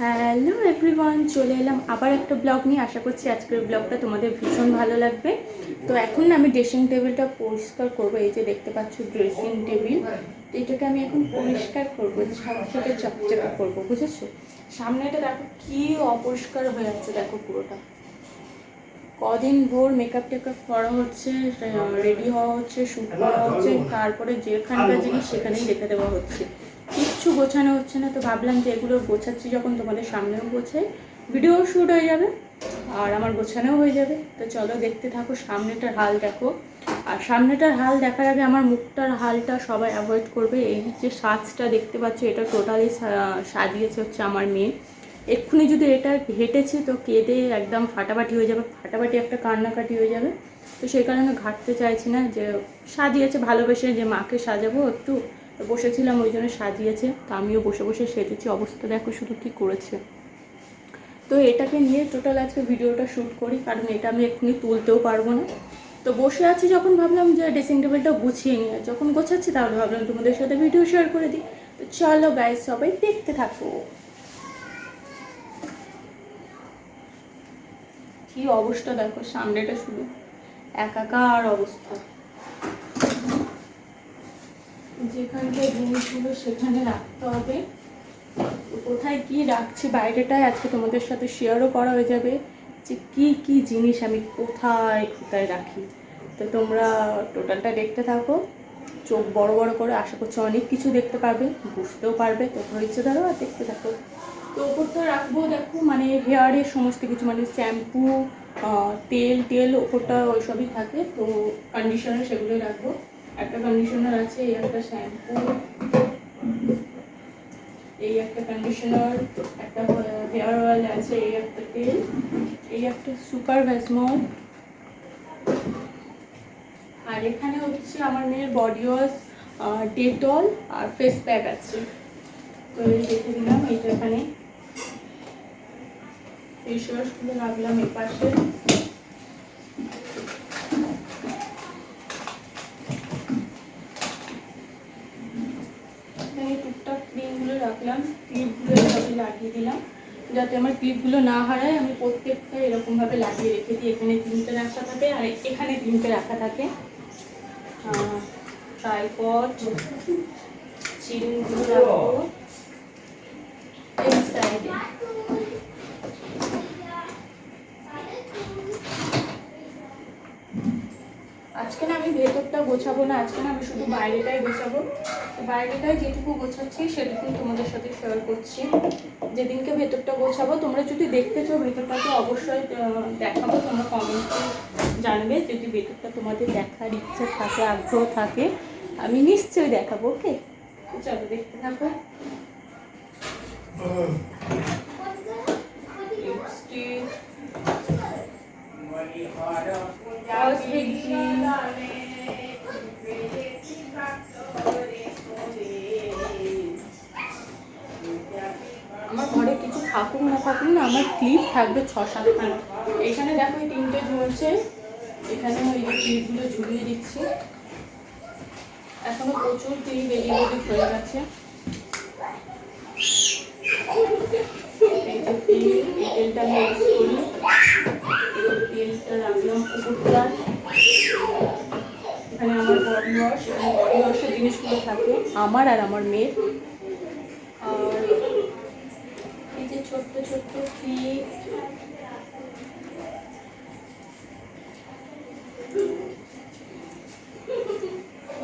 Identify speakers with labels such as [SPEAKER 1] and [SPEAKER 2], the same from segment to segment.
[SPEAKER 1] Hello everyone চলে এলাম আবার একটা ব্লগ নিয়ে। আশা করছি আজকের ব্লগটা তোমাদের ভীষণ ভালো লাগবে। তো এখন আমি ড্রেসিং টেবিলটা পরিষ্কার করব। এই যে দেখতে পাচ্ছ ড্রেসিং টেবিল এটাকে আমি এখন পরিষ্কার করব। ঝকঝকে চকচকে করব, বুঝেছ? সামনেটা দেখো কি অপরিষ্কার হয়ে যাচ্ছে দেখো পুরোটা। কদিন ভোর মেকআপ টেকআপ করা হচ্ছে, রেডি হওয়া হচ্ছে শ্যুট করা হচ্ছে, তারপরে যেখানকার জিনিস সেখানেই রেখে দেওয়া হচ্ছে। কিচ্ছু গোছানো হচ্ছে না, তো ভাবলাম যে এগুলো গোছাচ্ছি যখন তোমাদের সামনেও গোছাই। ভিডিও শ্যুট হয়ে যাবে আর আমার গোছানোও হয়ে যাবে। তো চলো দেখতে থাকো, সামনেটার হাল দেখো। আর সামনেটার হাল দেখার আগে আমার মুখটার হালটা সবাই অ্যাভয়েড করবে। এই যে সাজটা দেখতে পাচ্ছ, এটা টোটালি সাজিয়েছে হচ্ছে আমার মেয়ে। এক্ষুনি যদি এটা হেঁটেছে তো কেঁদে একদম ফাটাফাটি হয়ে যাবে, ফাটাফাটি একটা কান্নাকাটি হয়ে যাবে। তো সেই কারণে ঘাটতে চাইছি না যে সাজিয়েছে, ভালোবেসে যে মাকে সাজাবো একটু। বসেছিলাম, ওই জন্য সাজিয়েছে। তো আমিও বসে বসে সেজেছি, অবস্থা দেখো শুধু কী করেছে। তো এটাকে নিয়ে টোটাল আজকে ভিডিওটা শ্যুট করি, কারণ এটা আমি এক্ষুনি তুলতেও পারব না। তো বসে আছি যখন ভাবলাম যে ড্রেসিং টেবিলটা গুছিয়ে নিয়ে যখন গোছাচ্ছি তাহলে ভাবলাম তোমাদের সাথে ভিডিও শেয়ার করে দিই। তো চলো গাইজ সবাই দেখতে থাকো। কি অবস্থা দেখো, সামনেটা শুধু একাকার অবস্থা। যেখানকার জিনিসগুলো সেখানে রাখতে হবে। তো কোথায় কি রাখছি বাইরেটায় আজকে তোমাদের সাথে শেয়ারও করা হয়ে যাবে যে কি কি জিনিস আমি কোথায় কোথায় রাখি। তো তোমরা টোটালটা দেখতে থাকো। চোখ বড় বড় করে আশা করছি অনেক কিছু দেখতে পারবে, বুঝতেও পারবে। তো ধৈর্য ধরো আর দেখতে থাকো। তো ওপরটা রাখব, দেখো মানে হেয়ারের সমস্ত কিছু মানে শ্যাম্পু তেল তেল ওপরটা ওইসবই থাকে। তো কন্ডিশনার সেগুলোই রাখব। একটা কন্ডিশনার আছে, এই একটা শ্যাম্পু এই একটা কন্ডিশনার একটা হেয়ার অয়েল আছে, এই একটা তেল, এই একটা সুপার ভ্যাসমল আর এখানে হচ্ছে আমার মেয়ের বডি ওয়াশ ডেটল আর ফেস প্যাক আছে। তো রেখে দিলাম, এইটা এখানে। ফেস ওয়াশগুলো রাখলাম এ পাশে রাখলাম, ক্লিপগুলো এভাবে লাগিয়ে দিলাম। যাতে আমার ক্লিপগুলো না হারায়, আমি প্রত্যেকটা এরকমভাবে লাগিয়ে রেখে দিই। এখানে তিনটে রাখা থাকে আর এখানে তিনটে রাখা থাকে। তারপর চিরুনিগুলো রাখব। এই সাইডে আজকে না আমি ভেতরটা গোছাবো না আজকে না আমি শুধু বাইরেটাই গোছাবো। বাইরেটাই যেটুকু গোছাচ্ছি সেটুকুই তোমাদের সাথে শেয়ার করছি। যেদিনকে ভেতরটা গোছাবো তোমরা যদি দেখতে চাও ভেতরটাকে অবশ্যই দেখাবো তোমরা কমেন্টে জানবে। যদি ভেতরটা তোমাদের দেখার ইচ্ছা থাকে আগ্রহ থাকে আমি নিশ্চয়ই দেখাবো ওকে চলো দেখতে থাকো। লিপস্টিক আমার ঘরে কিছু থাকুক না থাকুক না, আমার ক্লিপ থাকবে ছ সাতখানা। এখানে দেখো এই তিনটে ঝুলছে। এখানে ওই যে ক্লিপগুলো ঝুলিয়ে দিচ্ছি। এখনও প্রচুর ক্লিপ এদিক ওদিক হয়ে গেছে। এই যে এই আমি রাখলাম উপরটা। এখানে আমার বডি ওয়াশ ওয়াশের জিনিসগুলো থাকে। আমার আর আমার মেয়ের। আর এই যে ছোট্ট ছোট্ট ক্লিপ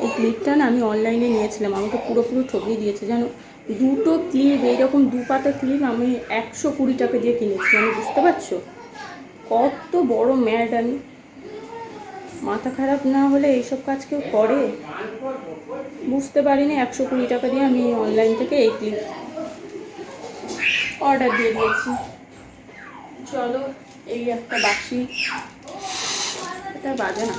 [SPEAKER 1] এই ক্লিপটা না আমি অনলাইনে নিয়েছিলাম। আমাকে পুরোপুরি ঠকিয়ে দিয়েছে। জানো, দুটো ক্লিপ, এইরকম দু পাতা ক্লিপ আমি একশো কুড়ি টাকা দিয়ে কিনেছি। আমি বুঝতে পারছ? কত বড় ম্যাড আমি মাথা খারাপ না হলে এইসব কাজ কেউ করে? বুঝতে পারিনি একশো কুড়ি টাকা দিয়ে আমি অনলাইন থেকে এই ক্লিপ অর্ডার দিয়ে দিয়েছি। চলো এই একটা বাসি এটা বাজে না।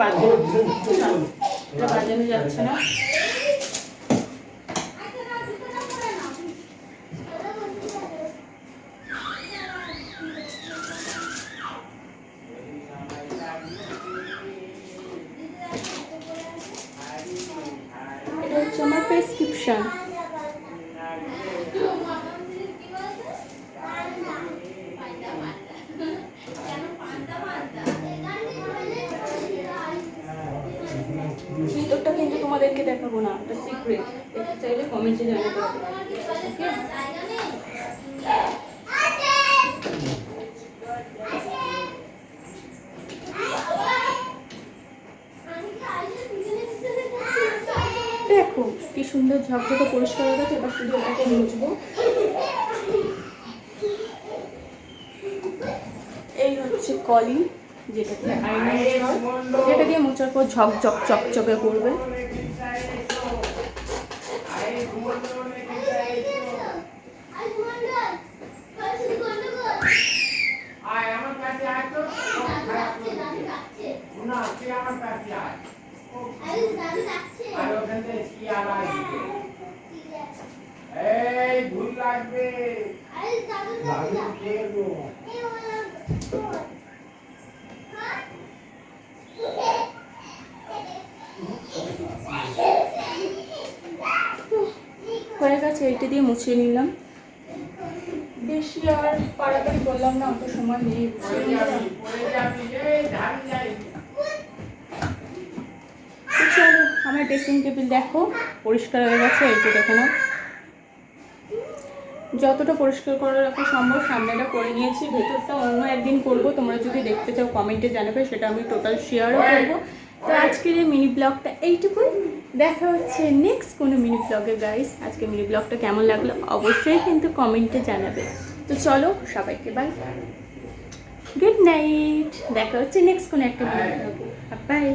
[SPEAKER 1] বাজে বাজানো যাচ্ছে না। হচ্ছে আমার প্রেসক্রিপশন ভিতরটা কিন্তু তোমাদেরকে দেখাবো না এটা সিক্রেট দেখতে চাইলে কমেন্টে জানাতে ওকে দেখো, কি সুন্দর ঝকঝকে পরিষ্কার হয়ে গেছে, এবার শুধু এটাকে মুছবো এই হচ্ছে কলি যেটাকে আয়না যেটা দিয়ে মোচার পর ঝক ঝক চকচকে করবে
[SPEAKER 2] আয় আমার কাছে আয় তো সব খারাপ করে দিচ্ছে। না তুই আমার কাছে আয় আর ওখান থেকে শিয়াল আসবে এই ভুল লাগবে লাগবে খেয়ে নেব।
[SPEAKER 1] হয়ে গেছে এইটা দিয়ে মুছিয়ে নিলাম। বেশি আর তাড়াতাড়ি বললাম না অত সময় নেই। চলো আমার ড্রেসিং টেবিল দেখো পরিষ্কার হয়ে গেছে এই যে দেখো না যতটা পরিষ্কার করে রাখা সম্ভব, সামনেটা করে নিয়েছি ভেতরটা অন্য একদিন করব। তোমরা যদি দেখতে চাও, কমেন্টে জানাবে, সেটা আমি টোটাল শেয়ারও করব। তো আজকের এই মিনি ব্লগটা এইটুকুই। দেখা হচ্ছে নেক্সট কোনো মিনি ব্লগে গাইস আজকে মিনি ব্লগটা কেমন লাগল অবশ্যই কিন্তু কমেন্টে জানাবে। তো চলো, সবাইকে বাই গুড নাইট দেখা হচ্ছে নেক্সট কোনো একটা মিনি ব্লগে বাই